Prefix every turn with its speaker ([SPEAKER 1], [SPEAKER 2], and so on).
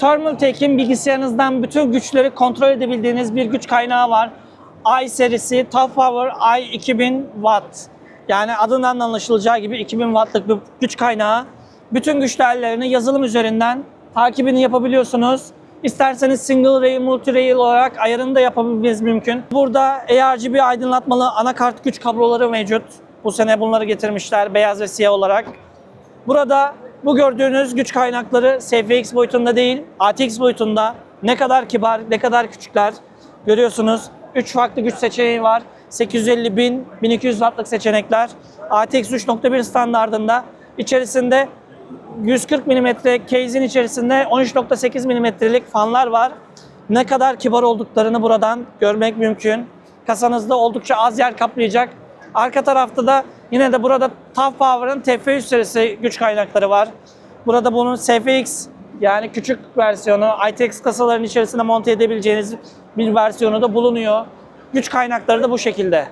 [SPEAKER 1] Thermaltake'in bilgisayarınızdan bütün güçleri kontrol edebildiğiniz bir güç kaynağı var. i serisi Top Power i 2000 Watt. Yani adından anlaşılacağı gibi 2000 Watt'lık bir güç kaynağı. Bütün güç değerlerini yazılım üzerinden takibini yapabiliyorsunuz. İsterseniz single rail, multi rail olarak ayarını da yapabilmeniz mümkün. Burada ARGB aydınlatmalı anakart güç kabloları mevcut. Bu sene bunları getirmişler beyaz ve siyah olarak. Burada bu gördüğünüz güç kaynakları SFX boyutunda değil, ATX boyutunda. Ne kadar kibar, ne kadar küçükler. Görüyorsunuz 3 farklı güç seçeneği var. 850 bin, 1200 wattlık seçenekler. ATX 3.1 standardında. İçerisinde 140 mm case'in içerisinde 13.8 mm'lik fanlar var. Ne kadar kibar olduklarını buradan görmek mümkün. Kasanızda oldukça az yer kaplayacak. Arka tarafta da yine de burada TAF Power'ın TF100 serisi güç kaynakları var. Burada bunun SFX yani küçük versiyonu ITX kasaların içerisinde monte edebileceğiniz bir versiyonu da bulunuyor. Güç kaynakları da bu şekilde.